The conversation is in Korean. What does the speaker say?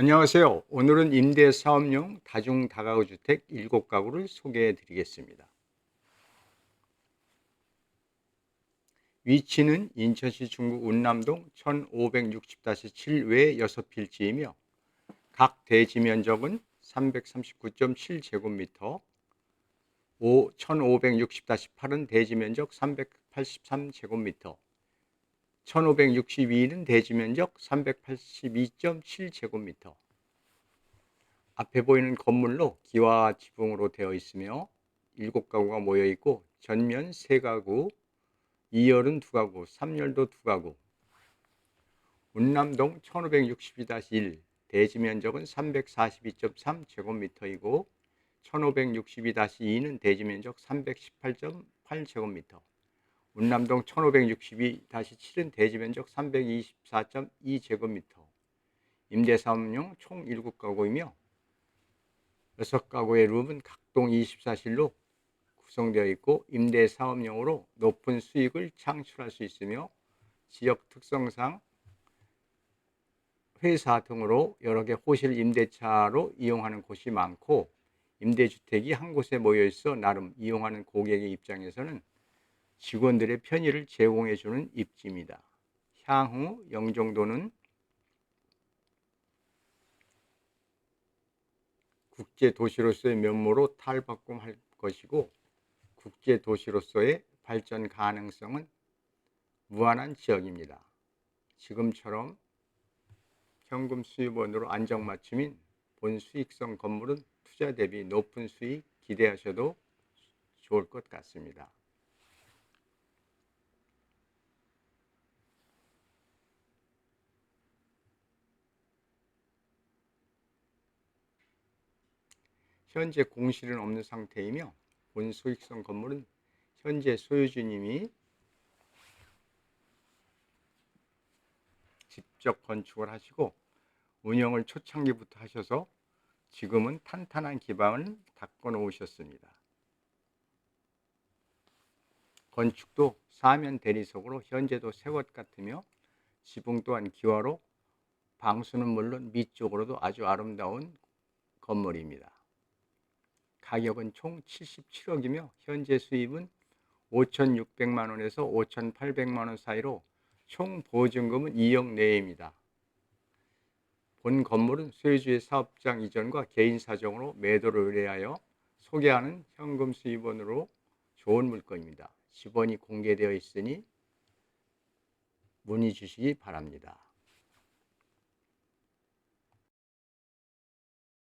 안녕하세요. 오늘은 임대 사업용 다중 다가구 주택 7가구를 소개해 드리겠습니다. 위치는 인천시 중구 운남동 1560-7외 6필지이며 각 대지 면적은 339.7제곱미터, 1560-8은 대지 면적 383제곱미터, 1562는 대지 면적 382.7제곱미터. 앞에 보이는 건물로 기와 지붕으로 되어 있으며 7가구가 모여 있고 전면 3가구, 2열은 2가구, 3열도 2가구. 운남동 1562-1 대지 면적은 342.3제곱미터이고 1562-2는 대지 면적 318.8제곱미터. 운남동 1562-7은 대지 면적 324.2제곱미터, 임대사업용 총 7가구이며 6가구의 룸은 각동 24실로 구성되어 있고 임대사업용으로 높은 수익을 창출할 수 있으며 지역 특성상 회사 등으로 여러 개 호실 임대차로 이용하는 곳이 많고 임대주택이 한 곳에 모여 있어 나름 이용하는 고객의 입장에서는 직원들의 편의를 제공해 주는 입지입니다. 향후 영종도는 국제 도시로서의 면모로 탈바꿈할 것이고 국제 도시로서의 발전 가능성은 무한한 지역입니다. 지금처럼 현금 수입원으로 안정맞춤인 본 수익성 건물은 투자 대비 높은 수익 기대하셔도 좋을 것 같습니다. 현재 공실은 없는 상태이며 본 수익성 건물은 현재 소유주님이 직접 건축을 하시고 운영을 초창기부터 하셔서 지금은 탄탄한 기반을 닦아 놓으셨습니다. 건축도 사면 대리석으로 현재도 새 것 같으며 지붕 또한 기와로 방수는 물론 밑쪽으로도 아주 아름다운 건물입니다. 가격은 총 77억이며 현재 수입은 5,600만 원에서 5,800만 원 사이로 총 보증금은 2억 내외입니다. 본 건물은 소유주의 사업장 이전과 개인 사정으로 매도를 의뢰하여 소개하는 현금 수입원으로 좋은 물건입니다. 지번이 공개되어 있으니 문의 주시기 바랍니다.